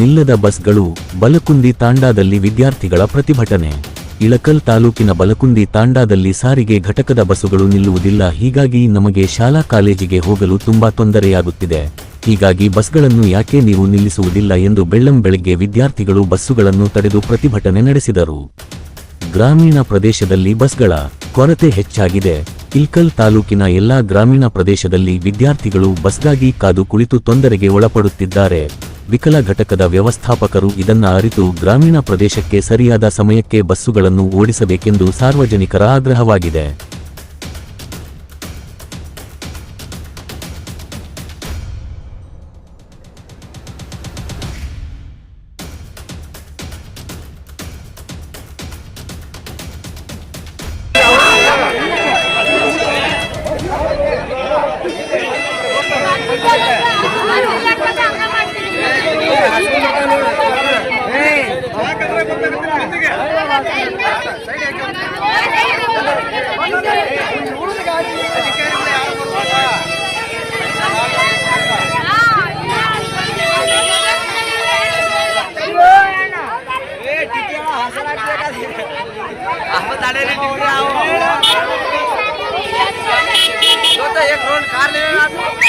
ನಿಲ್ಲದ ಬಸ್ಗಳು ಬಲಕುಂದಿ ತಾಂಡಾದಲ್ಲಿ ವಿದ್ಯಾರ್ಥಿಗಳ ಪ್ರತಿಭಟನೆ. ಇಳಕಲ್ ತಾಲೂಕಿನ ಬಲಕುಂದಿ ತಾಂಡಾದಲ್ಲಿ ಸಾರಿಗೆ ಘಟಕದ ಬಸ್ಸುಗಳು ನಿಲ್ಲುವುದಿಲ್ಲ. ಹೀಗಾಗಿ ನಮಗೆ ಶಾಲಾ ಕಾಲೇಜಿಗೆ ಹೋಗಲು ತುಂಬಾ ತೊಂದರೆಯಾಗುತ್ತಿದೆ. ಹೀಗಾಗಿ ಬಸ್ಗಳನ್ನು ಯಾಕೆ ನೀವು ನಿಲ್ಲಿಸುವುದಿಲ್ಲ ಎಂದು ಬೆಳ್ಳಂ ಬೆಳಗ್ಗೆ ವಿದ್ಯಾರ್ಥಿಗಳು ಬಸ್ಸುಗಳನ್ನು ತಡೆದು ಪ್ರತಿಭಟನೆ ನಡೆಸಿದರು. ಗ್ರಾಮೀಣ ಪ್ರದೇಶದಲ್ಲಿ ಬಸ್ಗಳ ಕೊರತೆ ಹೆಚ್ಚಾಗಿದೆ. ಇಲ್ಕಲ್ ತಾಲೂಕಿನ ಎಲ್ಲಾ ಗ್ರಾಮೀಣ ಪ್ರದೇಶದಲ್ಲಿ ವಿದ್ಯಾರ್ಥಿಗಳು ಬಸ್ಗಾಗಿ ಕಾದು ಕುಳಿತು ತೊಂದರೆಗೆ ಒಳಪಡುತ್ತಿದ್ದಾರೆ. ವಿಕಲ ಘಟಕದ ವ್ಯವಸ್ಥಾಪಕರು ಇದನ್ನ ಅರಿತು ಗ್ರಾಮೀಣ ಪ್ರದೇಶಕ್ಕೆ ಸರಿಯಾದ ಸಮಯಕ್ಕೆ ಬಸ್ಸುಗಳನ್ನು ಓಡಿಸಬೇಕೆಂದು ಸಾರ್ವಜನಿಕರ ಆಗ್ರಹವಾಗಿದೆ. एक रोड कार ले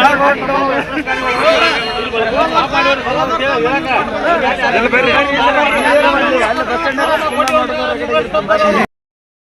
ಬಸ್ ಸ್ಟ್ಯಾಂಡ್